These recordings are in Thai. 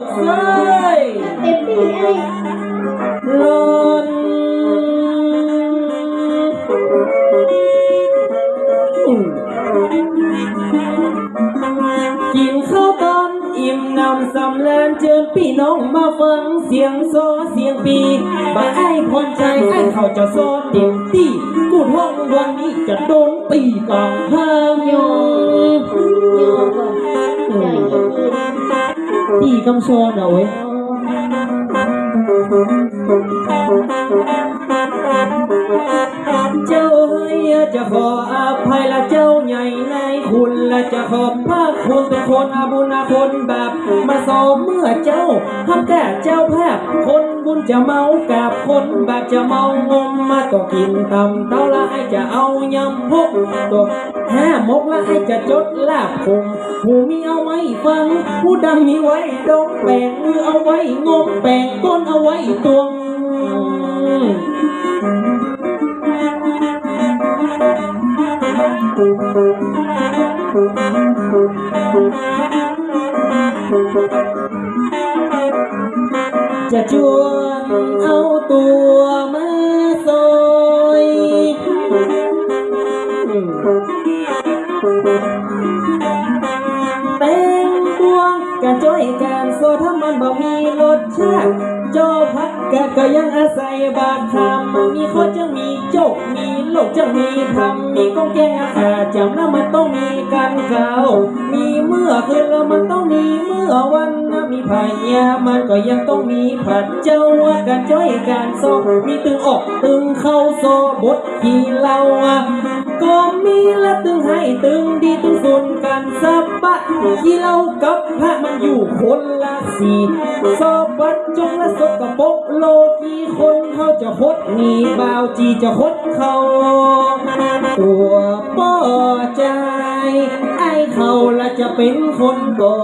เฮ้ยเต็มที่ไอ้หล่นอืมกินข้าวตอนอิ่มนำสำแลนเจิญพี่น้องมาฟังเสียงโซเสียงปีบาไอ้พรใจไอ้เขาจะโซเต็มที่กูท่องวันนี้จะโดนปีกองห้ามโยยง โยก่อนใจเย็นพี่กำช อนเอาไว้ยเจ้าเฮ้ยจะขออภัยละเจ้าใหญ่ในคุณและจะขอบพระคุณเป็นคนอาบุญอาคนแบบมาสอมเมื่อเจ้าทำแก่เจ้าแพบคนบุญจะเมากับคนแบบจะเมางมมาต้องกินตำเต้าละไอจะเอายำพกตัวห้ามกละไอจะจดลาบคงหูมีเอาไว้ฟัง ผู้ดำมีไว้ดงแปงมือเอาไว้งมแปงก้นเอาไว้ตวง จะชวนเอาตัวมาซอยเป็นดวงกันจ้อยกันโซถ้ามันบ่มีรสชาติ กกะก็ยังอาศัยบาดคำมีข้อจะมีโจกมีโลกจะมีทำมีก้องแกงอาขาจำแล้วมันต้องมีกันเก่ามีเมื่อคืนแล้วมันต้องมีเมื่อวันนะมีพายามันก็ยังต้องมีผัดเจ้าว่ากันจ้อยกันโซมีตึงออกตึงเข้าโซบทที่เรา ก็มีละตึงให้ตึงดีตึงสุนกันสับปะที่เรากับพระมันอยู่คนละสีสอบบัดจงและสกปกโลกีคนเขาจะคดหนีบ่าวจีจะคดเขาตัวป้อใจ ไอ้เขาละจะเป็นคนก่อ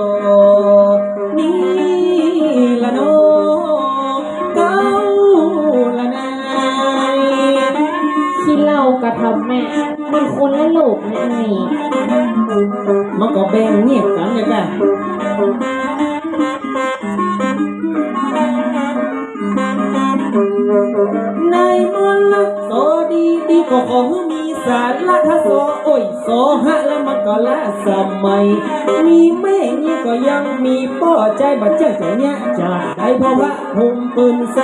นี่ละโนเก้าละนายที่เล่ากระทำแม่ คนละโลกนะไอ้มันก็แบ่งเงียบกันเลยกันในมนต์ละโซดีดีก็ขอให้มีสารละถ้าโซโอ้ยโซฮะแล้วมันก็ละสมัย มีแม่นี่ก็ยังมีป้อใจบัดเจ้าใจเนี้ยจากได้เพราะว่าผมปืนแซ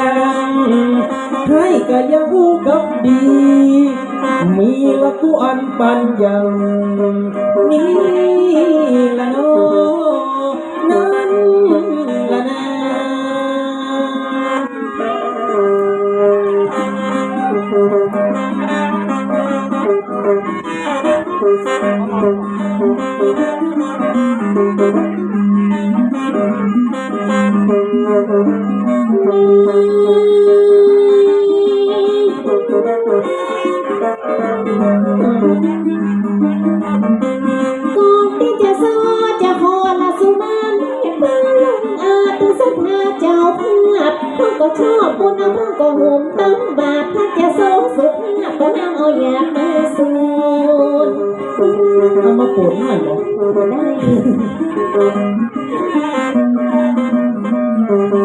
งให้ก็ยังอู้กับดี มีละกูอั อบบุญพ่งก็ห่มตั้งบาทถ้าจะโซสุดภาพก็นำเอาอยากมาสูนเอามาปนหน่อยเหรอได้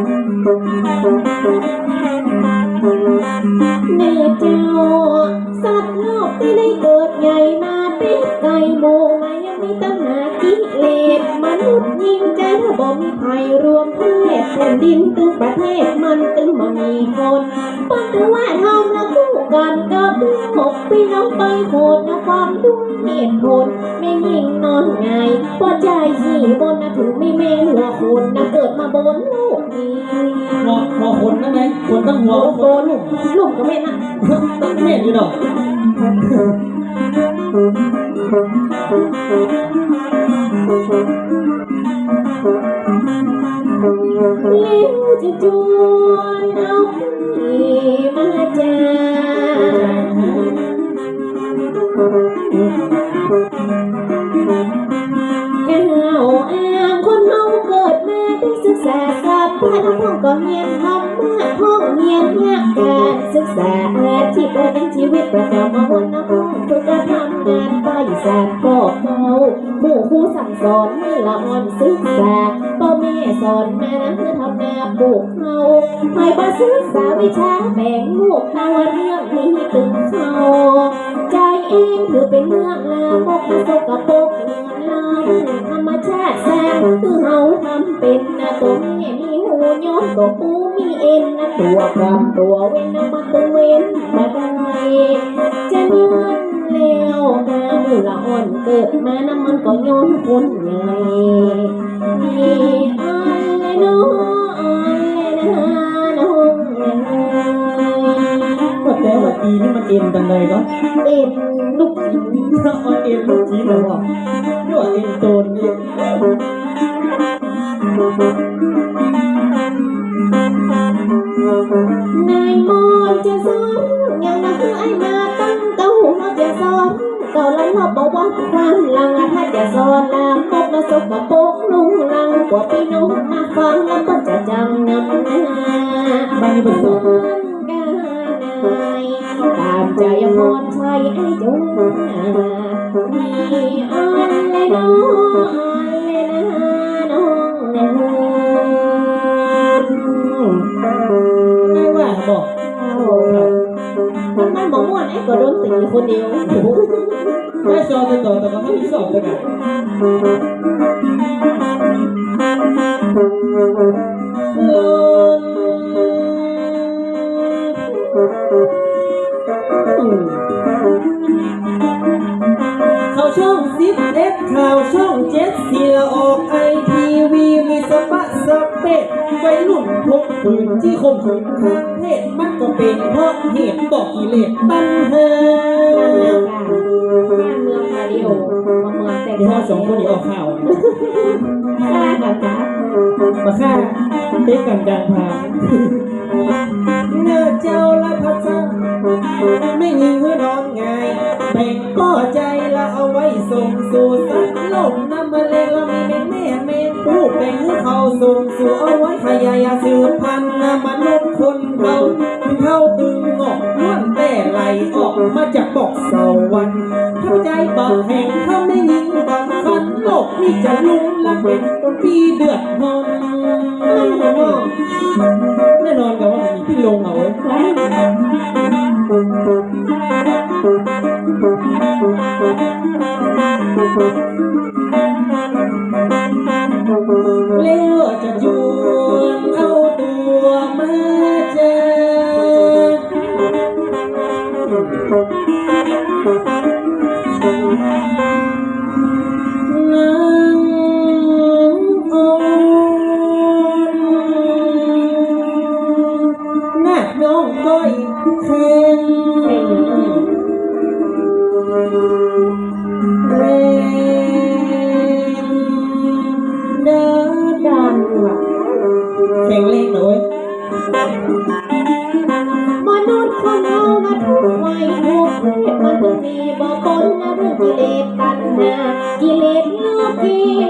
หกพี่น้องไปโหดนะความด้วยเหตุผลไม่ยิ่งนอนไงายพอใจสี่บนนะถึงไม่เมหัวคนนะเกิดมาบนลูกนี้หัวหัวคนนั่นไงคนตั้งหัวโอ้โหคนลูกลูกก็ไม่นะตั้งเมียอยู่ดอก อ้างคนเฮาเกิดมาได้ศึกษาสัพพะทั้งก็เฮียนธรรมะห้องเรียนเพื่อการศึกษาอาชีพและชีวิตประจำวันน้องฝึกการทำงานไปศาสตร์ก็เขาหมู่ครูสั่งสอนให้ละอ่อนศึกษาพ่อแม่สอนมานะคือทำนาปลูกเขาให้มาศึกษาวิชาแบ่งลูกเอาเรื่องนี้ตึงเขาใจเองถือเป็นเรื่องลามกสกปรกเงิน ธรรมชาติสร้างคือเฮาทำเป็นนะตัวแม่มีหูย้อนตัวปูมีเอ็นนะตัวกำตัวเว้นนะมาตัวเว้นมาได้จะย้อนแล้วกามือละอ่อนเกิดมาน้ำมันก็ย้อนคนใหญ่มีอันเน้อง อีนี่มันเอ็นกันเลยก็เอ็นลูกหญิงเอาะเอ็นลูกจีนมาบอกนี่ว่าเอ็นโตนนี่นายมอนจะสอนอย่างนั้นคือไอ้มาตั้งเก้าหัวจะสอนเก่าล้วเราบอกว่าความลังถ้าจะสอนลามกมาสกปรกลุงลังกว่าพี่น้องมาฟังแล้วก็จะจำนำหน้าบ้านนี้เป็นสองกาย ตามใจมอนใช้ไอ้จงมีอันเลยน้องอันเลยนะน้องเลยไม่ว่าบอกมันบอกม่วนไอ้ก็โดนตีคนเดียวไม่ชอบจะต่อแต่ก็ไม่ชอบเลยกันล มข่าวช่องสิบเอ็ดข่าวช่องเจ็ดสีละออกไอทีวีมีสปะสเปดไปรุ่นพกปืนที่คมขืนทางเพศมันก็เป็นเพราะเหตุบอกกิเลสตัณหาบ้านเมืองมาดิโอมาเมืองแต่เดี๋ยวเราสองคนนี้ออกข่าวมาฆ่ากับจ้ามาฆ่าเต็กกันกลางทาง เขาส่งสู่เอาไว้ขยายสืบพันธุ์มนุษย์คนเราเขาตึงงอกล้วนแต่ไหลออกมาจากบอกสวรรค์เขาใจบักแห่งเขาไม่ยิงบักคันโลกนี่จะลุ่มละเป็นปีเดือดนอนมันหัวงอกแน่นอนกับ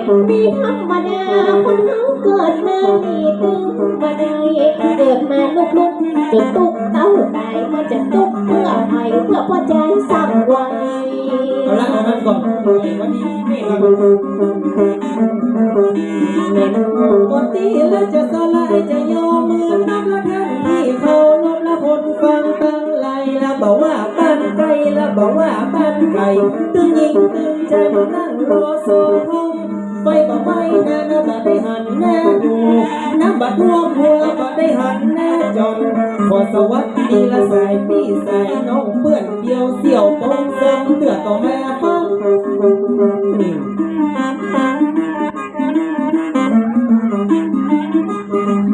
กีมีธรรมดาคนเราเกิดมามีตึงมาได้เกิดมาลุกลุกๆจนตุกเต้าตายมันจะตุกเพื่อใครเพื่อพ่อใจสั่งไว้เอาละเอานั้นก่อนวันนี้นี่ครับแม่นปกติแล้วจะสลายจะยอมมือนับละท่านที่เขาลบละคนฟังตั้งไหลละบอกว่าบ้านไกลละบอกว่าบ้านไกลตึงยิงตึงใจมานั่งรอโซห้อง ไปบอกไม่นะนะบัดได้หันหน้าดูน้ำบัดท่วมหัวบัดได้หันหน้าจอนขอสวัสดีละสายพี่สายน้องเปื้อนเดียวเสี่ยวปงเสริมเตือต่อแม่ฟัง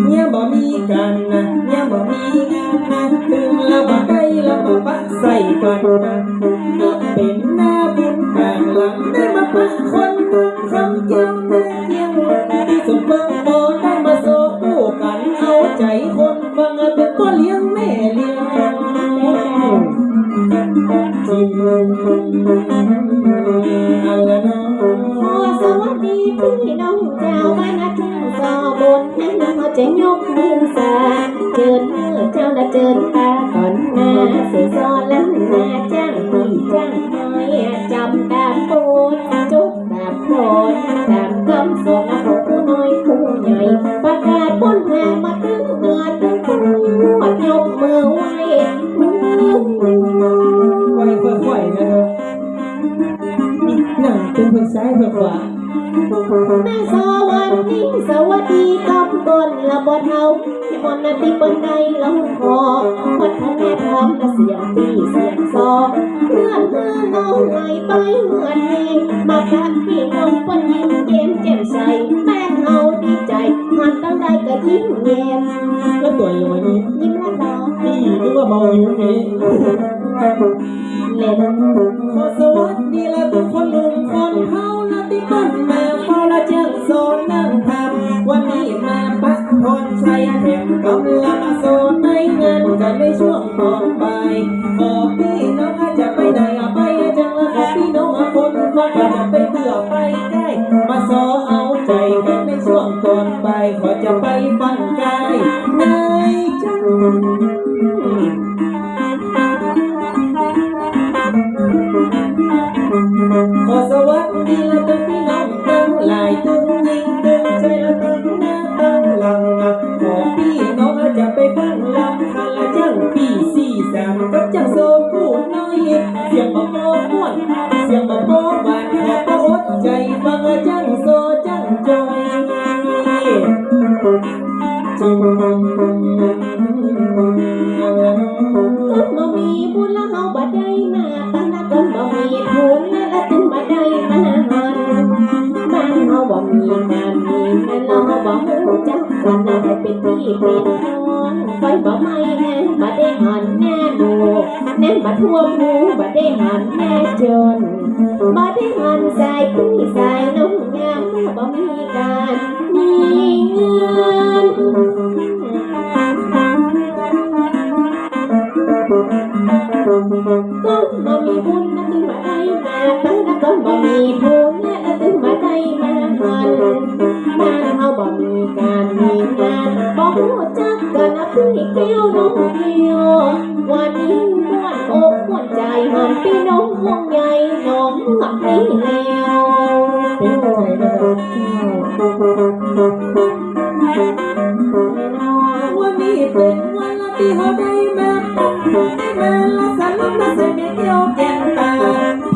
เนี่ยบ่มีกันนะเนี่ยบ่มีงานนะถึงละบ่ได้ละบ่ปะใส่กันนะ คำเจ้ ใดลงคอพัฒนาธรรมและเสียงตีเสียงซอเพื่อนเพื่อนน้องไหลไปเหมือนเองมาพักพี่น้องปนยิ้มเย็มแจ่มใสแม่เฮาดีใจหันตั้งใดก็ยิ้มแย้มแล้วตัวอยู่วันนี้ยิ้มและน้องนี่นึกว่าเมาอยู่นี่เล่นขอสวัสดีละทุกคนลุงคนเขาละที่บ้านแม่เฝ้าละเจ้าโซนนั่งทำวันนี้มาปัก พรชัยแถมกำลังโซนในงานกันในช่วงก่อนบ่ายขอพี่น้องอาจจะ มาหันาเฮาบ่มีการมีงานบ่ฮู้จักกันนะพี่แก้วน้องเดียววันนี้ม่วนอกม่วนใจหันพี่น้องห่วงใยน้องเมื่อนี้แล้วเป็นใจนะครับวันนี้เป็นวันที่เขาได้แมาพบได้มาละสลับละใส่ไม่เกี่ยวแก่นตา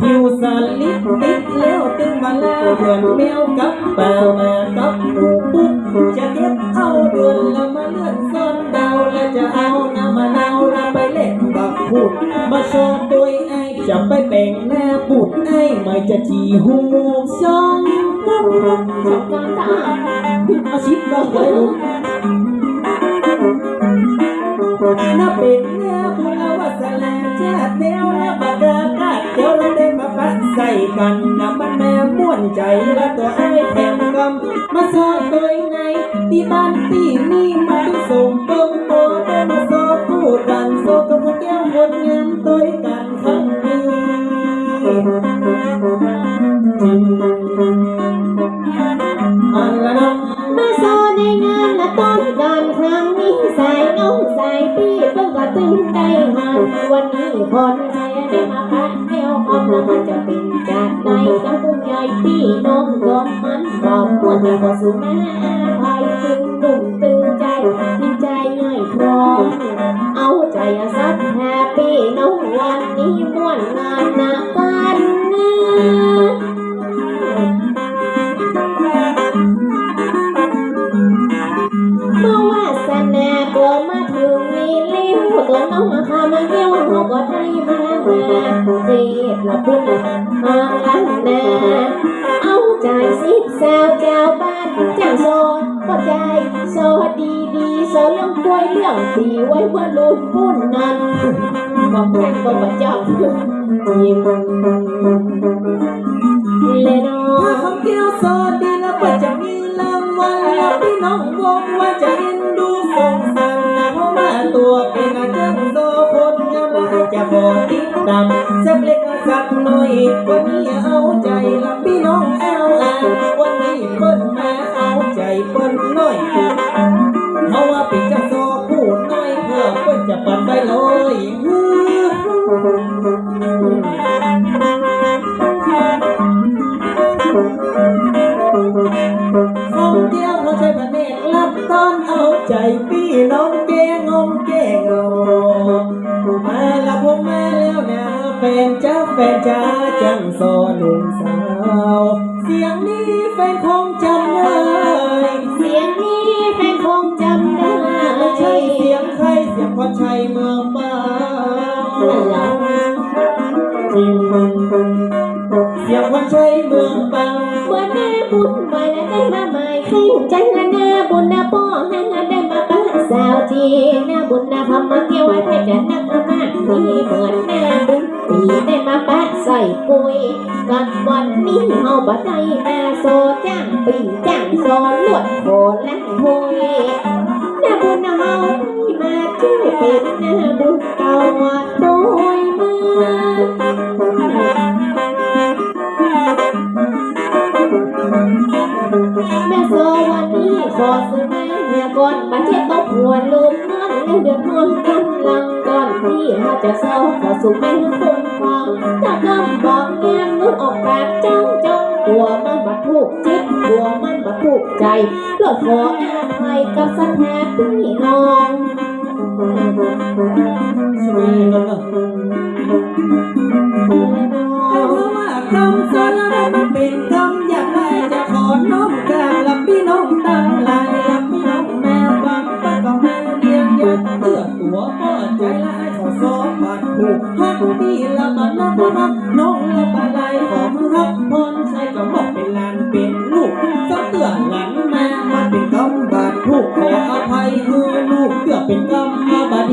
ผิวสลิปติดแล้วตึง มาล้วเดือนแมวกับเป่ามากับหมูปุ๊บจะเก็บเอาเดือนแล้วมาเลื่อนซ่อนดาวแล้วจะเอาน้ำมะนาวแล้วไปเล่นบักพูดมาโชว์ตัวไอจะไปแบ่งหน้าบุดไอไม่จะจีหูช่องปุ๊บสงการจ้าอาชีพบ้าเลยลูกน่าเป็น ใส่กันนะมันแม่ม่วนใจและตัวไอ้แถมกำมาสอนตัวในที่บ้านที่นี่มาส่งเบิ้งโตได้มาสอนพูดกันโซกับพวกแก้วคนงานตัวกันครั้งนี้จริงอันละน้องมาสอในงานละต้นการครั้งนี้สายน้องสายพี่เพิ่งก็ตื่นใจหันวันนี้คน วออมแล้วมันจะเป็นจากไหนกับผู้ใหญ่พี่น้องก็มันบอกควรจะขอสู่แม่ภัยตึงตุ่มตึงใจดีใจง่ายพร้อมเอาใจสักแฮปปี้น้องวันนี้ม่วนงานนักกันนะเมื่ตัวมาถึงมีลิ้วตัวน้องมาพามาเยี่ยวเขาก็ได้มามาเสียดละพุ่นมาลันนาเอาใจสิสาวเจ้าบ้านจ้างโซก็ใจโซดีดีโซเรื่องกล้วยเรื่องดีไว้เพื่อลุ้นปุ้นนั้นก็แข่งก็ประจับยิ้มเลยเนาถ้าะคำแก้วสอดดีแล้วก็จะมีรางวัลแล้วพี่น้องวงว่าจะเอ็นามและจะพอติดตามสักเล็กสักน้อยวันนี้เอาใจละพี่น้องเอาอ่านวันนี้เปิ้นมาเอาใจเปิ้นน้อยเฮาะว่าป็นเจ้าซอผู้น้อยเพื่อเปิ้นจะปันไปเลยฮืองเดียวหัวใจพระเนตรรับตอนเอาใจพี่น้องแกงงแกงงมา แฟนจ้าจังซอหนุ่มสาว เสียงนี้แฟนคงจำได้เสียงนี้แฟนคงจำได้ไม่ใช่เสียงใครเสียงพอชัยเมืองบ้านจริงเสียงพอชัยเมืองบ้านวันหน้บุญม่และได้มาใหม่ใครหุ่นใจละหน้าบุญหน้าป้อให้งานได้มาบ้านสาวจีหน้าบุญหน้าพมาเกี่ยวไว้เพชรจะนักมากมีเหมือนหน้าบุญ ปีได้มาปะใส่ปุยกันวันนี้เฮาบ่ได้มาโซจ้างปีจ้างโซลวดโคลังหุยน้าบุญเฮาได้มาช่วยเป็นน้าบุญเก่าโดยมาแม่โซวันนี้ขอซื้อแม่เมียก่อนมาเทียบต้องหัวลูกนอนแล้วเดือดร้อนกำ ลังก่อนที่หาจะเศร้าขอสู่แม่คนฟังถ้ากำบอกงานนุดออกปากจ้องจ้องกลัวมันบัดถูกจิตกลัวมันบัดถูกใจเลิกขออาภัยกับสถาพี่น้องช่วยกันนะแต่ว่าคำสารมันเป็นคำอย่างไรจะขอน้อมกราบ กฮักพี่ละบัดนักรักน้องละบาลายขอมรักพรใช้ก็บอกเป็นลานเป็นลูกสักเตือนหลานแม่มาเป็นกำบาดถูกขออภัยคือลูกเพื่อเป็นกรรมาบาด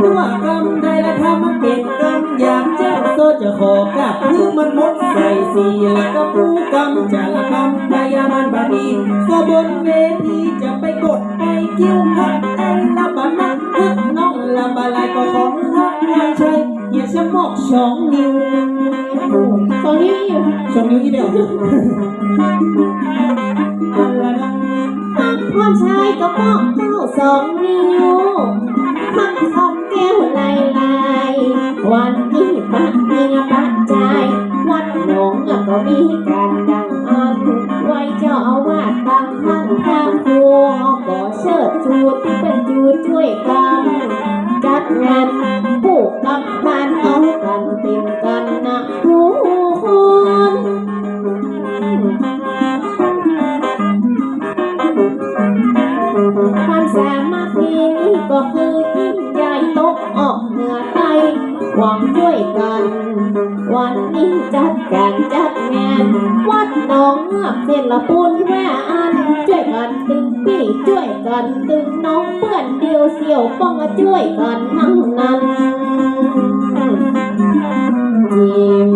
ตัวกรรมใดละทำมันเป็นกรรมอยากแจ้งโซจะขอกับคือมันหมดใส่สีแล้วก็ผู้กรรมจะละกรรมพยามันบาดีก็บนเวทีจะไปกดไปคิ้วหักไอ้ละบานักฮึกน้องละบาลายก็ของหักไม่ใช่อย่าชะมอกสองนิ้ว ตอนนี้อยู่สองนิ้วที่เดียวตักพ่อชายก็ป้องเต้าสองนิ้วหักคำแก้วลายลายวันนี้ปักเมียปักใจวัดหนองก็มีการดังอันไว้เจ้าอาวาสบางท่านทาหัวก็เชิดชูที่เป็นจูช่วยกันจัดงานผู้กำบ้านเอา สามัคคีนี้ก็คือยิ่งใหญ่ตกออกเหนือไทยหวังช่วยกัน วันนี้จัดการจัดงาน วัดหนองเงือกเส้นละปุนแว่อันช่วยกันตึงพี่ช่วยกันตึงน้องเพื่อนเดียวเสี่ยวป้องมาช่วยกันทั้งนั้นจิม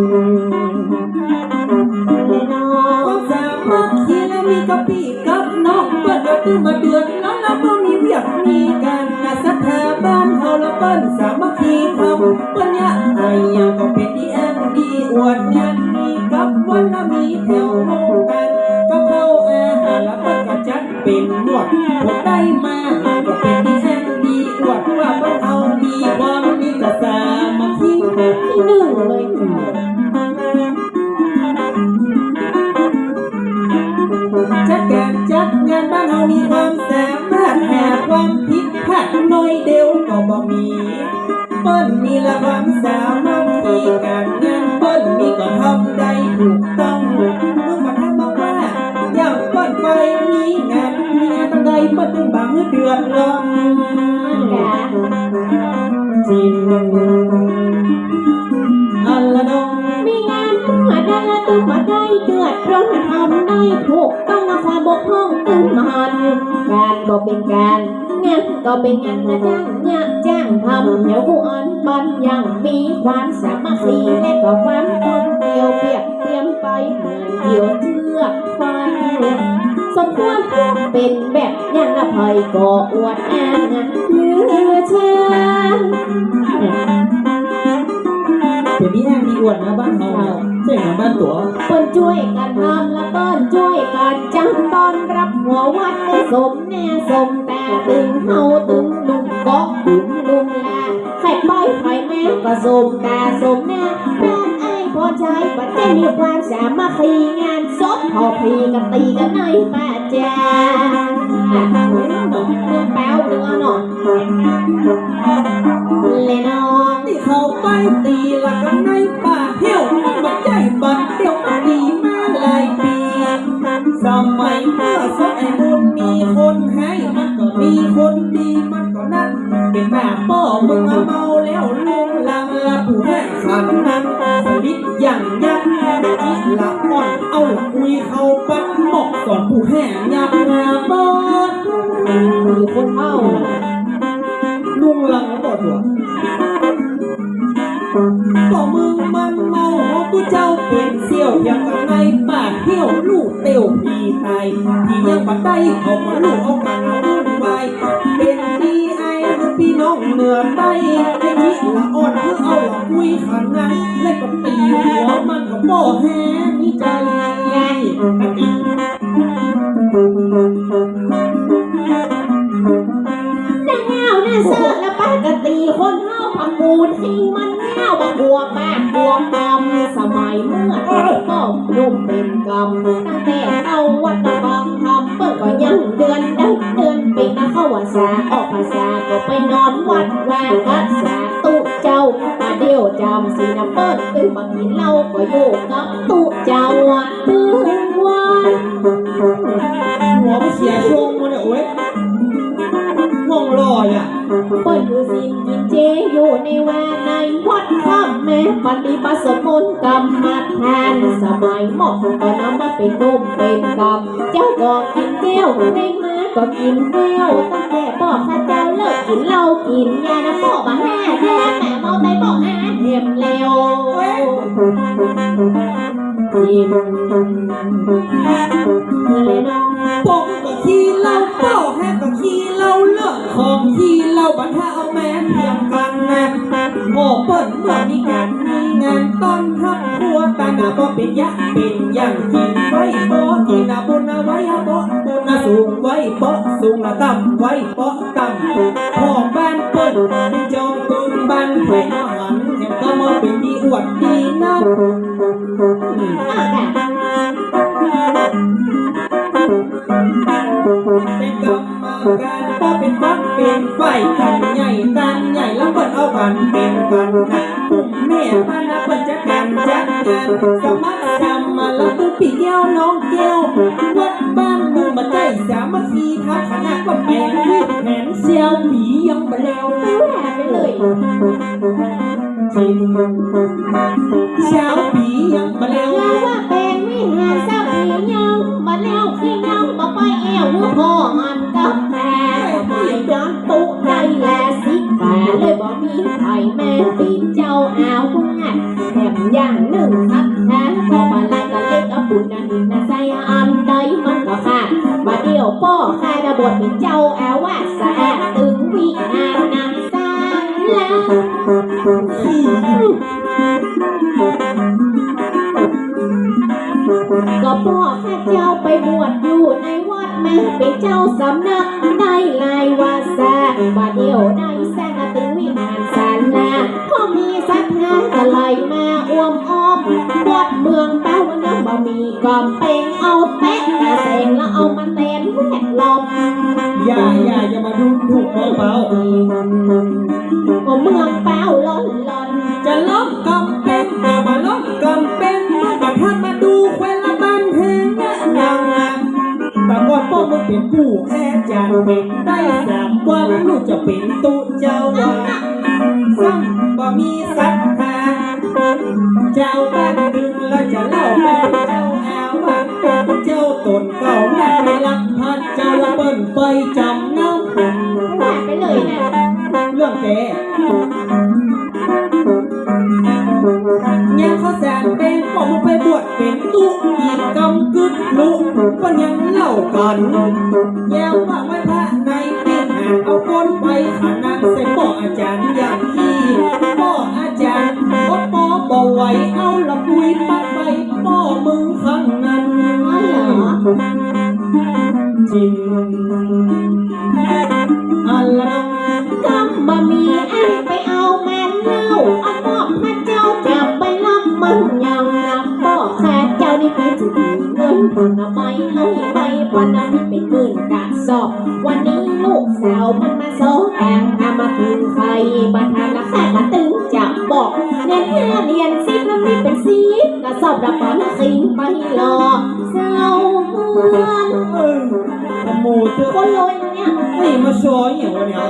น้องความสามัคคีและมีกับพี่กับน้องเปิ้นก็ตื้อมาเดือน นเฮาละเปิ้นสามัคคีทำเปิ้นยะไอยังก็เป็นดีแอมดีอวดยันมีกับวันมีแถวโม มีเปิ้นมีละความสามารถที่การงานเปิ้นมีก็ทำได้ถูกต้องเมื่อมาทักมาว่าอย่างเปิ้นไปมีงานมีงานตั้งใดเปิ้นถึงบางเดือนร้อนกะจริงอันละน้องมีงานเมื่อใดละตึงมาได้เดือดร้อนทำได้ถูกต้องนะความบกพร่องตึงมันการก็เป็นการงานก็เป็นงานนะจ้างงานจ้างทำเดี๋ยวผู้อ่อนบันยังมีความสามัคคีและก็ความต้นเดียวเปียบเทียมไปเหมือนเดียวเชือกฟันสมควรเป็นแบบย่างอภัยก็อวดอ้างเหลือเชื่อเป็นพี่แห้งพี่อ้วนนะบ้านเฮาเนี่ยใช่เหมือนบ้านตัวเปิ้นช่วยกันทำและเปิ้นช่วยกันจังตอนรับหัววัดได้สมแน่สมแต่ตึงเฮาตึงลุงก็ถึง ก็สมแต่สมแน่บ้านไอ้พอใจปัจจัยมีความสามัคคีงานศพพอพีกันตีกันในป้าจ้าเมืองแป้วเนื้อหน่อยเลยน้องที่เขาไปตีละกันในป่าเที่ยวมันใจบัดเดียวดีมาหลายปีสมัยเมื่อสมัยบุญมีคนให้มันก็มีคนดีมันก็นั่นเป็นแบบป้อมึงมาเมาแล้วลง ลังละผู้ให้ขันนั้นสวิตอย่างยักจิละอ่อนเอาละคุยเขาปัดหมอกก่อนผู้แห่ยับงาบอดมีคนเมาลุงลังแล้วบอดหัวก็มึงมันเมาหอกูเจ้าเป็นเสี่ยวอย่างกับในป่าเที่ยวลูกเตียวพีไทยที่ยังปัดได้เอามาลูกเอากัน นเพื่อเอาหละคุยขันนั้นแล้วก็ตีหัวมันก็บ่แห้นี่ใจไงตีแต่เงาหน้าเสือและปกติคนเฮาพังมูลให้มันเงาบักบัวปากบัวกำสมัยเมื่อก็นุ่มเป็นกำตั้งแต่เข้าวัดตะบังทำเปิดก็ยังเดือนเดังเดือนปีนะเข้าวันษาออกภาษาก็ไปนอนวัดว่ารักำสีน้ำเปิ้ลตื่นมากินเหล้าก็อยู่กับตู้เจ้าอะตื่นวันหัวมันเสียช่วงมันเนี่ยโอ้ยห่วงลอยอะเปิดอยู่สิกินเจอยู่ในแวาในวัดข้ามแม่ปฏิบัติสมนกรรมมาทานสมัยหมอกก็นำมาเป็นนมเป็นกรรมเจ้าก็กินแก้วใน ก็กินแก้วตั้งแต่พ่อข้าเจ้าเลิกกินเหล้ากินยานะพ่อมาแห่แท้แม่เมาไปบอกอาเห็มแล้วกินเลยน้องปกก็ขี้เหล้าเป้าแฮกก็ขี้เหล้าเลิกของขี้เหล้าบัดถ้าเอาแม่เพียงกันนะโอ้เปิ้นเมื่อมีการมีงานต้อนรับครัวตาหนาบ่เป็นยะเป็นอย่างกินไว้บ่กินนะบุญนะไว้อะบ่ สูงไว้บ่สูงนะต่ำไว้บ่ต่ำพ่อบ้านเปิ้นจอมตุนบ้านไผ่นหันเห็นก็มาเป็นดีอวดดีนะเป็นกรรมการก็เป็นพักเป็นไฟกันใหญ่ตันใหญ่แล้วเปิดเอากันเป็นกันนะแม่มานะเปิดจะกันจัดงานสมัคร ลาแล้วตุ้ปีแก้วน้องแก้ววัดบ้านมูมาใจสามัคคีทักขนาดว่าแปลงแผนเซียวผียังมาแล้วแหวไปเลยเช้าปียังมาแล้วว่าว่าแป็นวิหาเจ้าผียังมาแล้วขี้ยังมาไปแอวหัวพ่อมัน บทเป็นเจ้าอาวาสสะอาดถึงวิหารนำสร้างแล้วก็พ่อข้าเจ้าไปบวชอยู่ในวัดแม่เป็นเจ้าสำนักได้ลายวาสาบาเดียวได้แสนตึงวิมานสารลาพอมีศรัทธาก็ไหลมาอ้วมอ้อมวัดเมืองตาน้ำ บะมีกอมเป็นเอาแตะกระเซงแล้วเอามาเต้นแวดล้อมอย่าอย่าอย่ามาดูถูกเบาเบาโอ้เมืองเป้าล้นล้นจะล้มกำเป็นก็มาล้มกำเป็นมาท่ามาดูแควละบ้านแหงยังไงแต่ก่อนพ่อมึงเป็นผู้แค่จานเป็นได้สามวันลูกจะเป็นตุเจ้าว่าซ้ำบ่มีศรัทธาเจ้าบ้าน เรื่องแกยังเขาแสนเป็นพ่อมึงไปบวชเป็นตุอีกกำกึดลุกก็ยังเล่ากันแย้วว่าไว้พระในเปีหาเอาก้นไปขานังเสร็จพ่ออาจารย์อย่างที่พ่ออาจารย์พ่อปอบ่ไหวเอาละคุยปัดไปป้อมึงข้างนั้นอ๋อเหรอจิมอันละกำ บะมีอันไปเอาแม่เล่าเอาบอกพระเจ้าจับไปรับมันยังนับบอกแค่เจ้านี่เป็นถึงเงินผลไม้ให้ไปวันนั้นเป็นหมื่นกระสอบ วันนี้ลูกสาวมันมาโซแองอามาถึงใครบันทันละแค่กระตึงจับบอกเรียนห้าเรียนสิบแล้วไม่เป็นสิบกระสอบระปันคิงไปรอเศร้าเพื่อนเออขโมยเถอะคนรวยนะเนี่ยเฮ้ยมาโชว์อย่างวะเนี่ย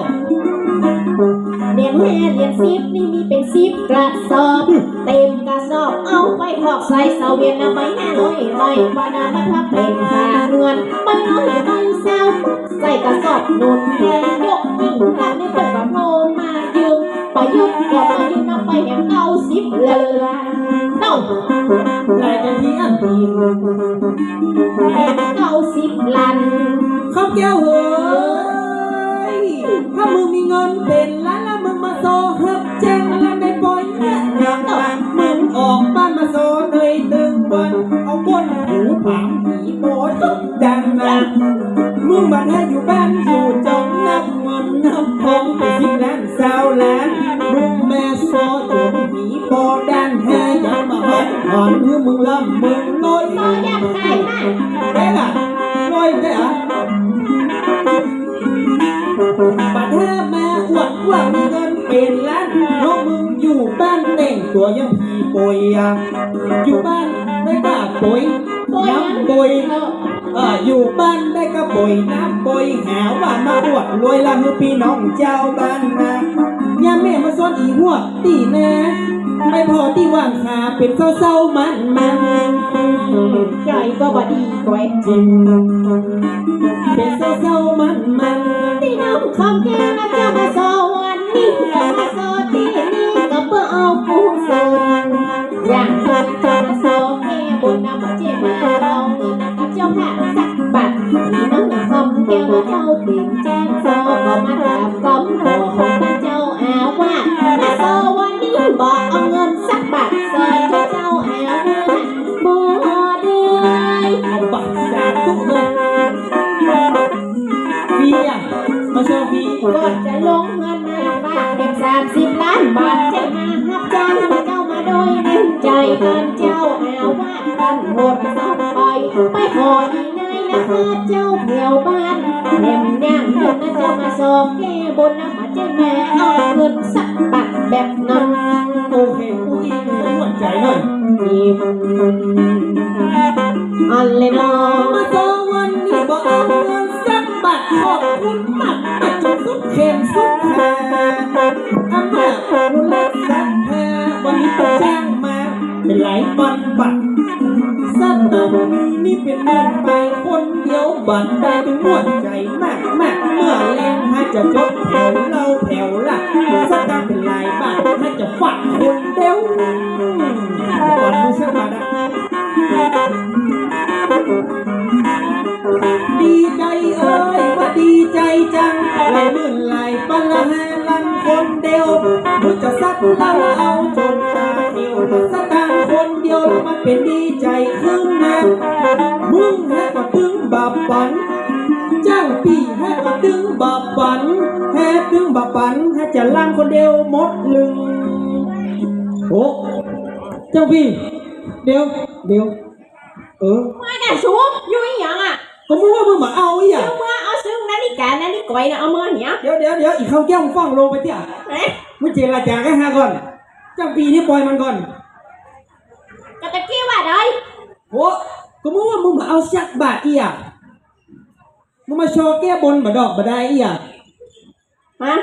เรียนห้าเรียนสิบนี่มีเป็นสิบกระสอบ เต็มกระสอบเอาไปถอกใส่เสาเวียนเอาไว้ห้าร้อยใบปานามาทับเป็นค่าเงินม่น้อยใบเศร้าใส่กระสอบหนุนแทนยกยิ่งทำให้เปิดกระโปรงมายืมประยุกต์ก็มายืมเอาไปแหมเก้าสิบเลยต้องรายกันที่อันดีแหมเก้าสิบลันข้าวแก้วเฮ้ย ถ้ามึงมีเงินเป็นล้านแล้วมึงมาโซเฮิบแจ้งแล้วในปล่อยเนี่ยยังต่างมึงออกบ้านมาโซเลยตึงวันเอาบนหูผามผีโบจนดังนะมึงบันให้อยู่บ้านอยู่จงนับเงินนับทองไปสิบล้านสาวล้านมึงแม่โซจนผีโบดันแห่ยังมาหอนหอนเมื่อมึงลำมึงลอย ต่งตัวยังผีปอยอะอยู่บ้านได้กะปอยน้ำปอยเออเอออยู่บ้านได้กะปอยน้ำปอยหาว่ามาอวดรวยละคือพี่น้องเจ้าบ้านนะย่าแม่มาซ้อนอีหัวตีแน่ไม่พอที่ว่างขาเป็นเศร้าเศร้าๆมันมันใจก็บดีกว่าจริงเป็นเศร้าเศร้าๆมันมันที่น้องคำแก้มาเจ้ามา คำแก้วเจ้าติ่งแจ้งสอก็มาถามกำขอของท่านเจ้าอาว่ามาสอวันนี้บอกเอาเงินสักบาทซอยเจ้าอาว่าบ่ได้เอาบัตรสางเดินนะมาสองแก้บนนะมาเจ้แม่เอาเงินสักบาทแบบนั้นโอเคกูอีกหัวใจหน่อยนี่อันเลยเนาะมาโตวันนี้บอกเอาเงินสักบาทขอบคุณมากมาจนสุดเข็มสุดขาอาม่าคุณรักสักแพ้วันนี้ก็จ้างมาเป็นหลายพันบาทสักตังนี่เป็นเงินไปคนเดียว บัตรได้เป็นหัวใจมากมากเมื่อแรงถ้าจะจดแถวเราแถวละสักตังเป็นลายบาทถ้าจะฝักคนเดียวก่อนไม่ใช่บาทอะดีใจเอ้ยว่าดีใจจังลายมื่นลายปันละแหลันคนเดียวมึงจะซัดเราเอาจนตาเหี่ยวแต่สต ปปันเจ้าพี่แฮก็ตึงบาปปันแฮตึงบาปปันแฮจะล่างคนเดียวหมดลึงโอ้เจ้าพี่ เดี๋ยวเดี๋ยวเออมาแต่ชูอยู่อีหยังอะก็มึงว่ามึงมาเอาอีหยังเอามาเอาซึ่งนาฬิกานาฬิกานะเอามาเนี่ยเดี๋ยวเดี๋ยวเดี๋ยวอีกข้าวแก้วมึงฟังลงไปเตี้ยเอ๊ะมึงเจรจากันหาก่อนจังปีนี้ปล่อยมันก่อนก็ตะกี้ว่าได้โอ้ก็มึงว่ามึงมาเอาสักบาทอีอะ มึงมาโชว์แก้บนบาดอกบาได้อีอะฮะ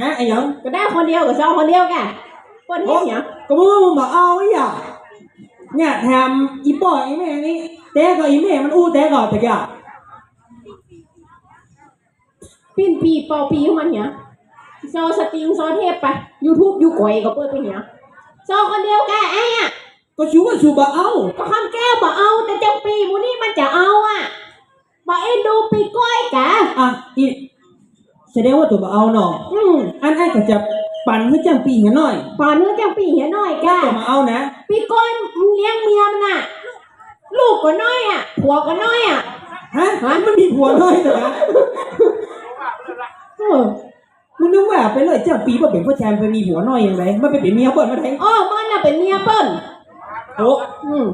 ฮะไอ้หยังก็ได้คนเดียวกับสองคนเดียวกันคนนี้เนี่ยก็มึงว่ามึงมาเอาอีอะเนี่ยแถมอีป่อยอีแม่นี่แต่ก็อีแม่มันอู้แต่ก่อนแต่ก่ะปิ้นปีเป่าปีของมันเนี่ยโซสติงโซเทปไปยูทูบยูก๋วยก็เปิดไปเนี่ยโซคนเดียวกันไอ้อะก็ชูว่าชูบาเอาก็คำแก้วบอกเอาแต่เจ้าปีมูนี่มันจะเอาอะ บอกเอ็นดูปีก้อยกะอะอีแสดงว่าตัวบาเอาเนาะอืมอันไอ้ก็จะไปปั่นเพื่อจ้างปีเหียน้อยป่านเนื้อจังปีเหียน้อยแกก็มาเอานะปีก้อยมึงเลี้ยงเมียมันน่ะ ลูกก็น้อยอะผัวก็น้อยอะฮะมันมีผัวน้อยเหรอเออมึงนึกว่าไปเลยจ้างปีว่าเป็นพ่อแจมไปมีผัวน้อยยังไงมันไปเป็นเมียเปิดมาได้อ๋อมันน่ะเป็นเมียเปิ้ลโอ้อืม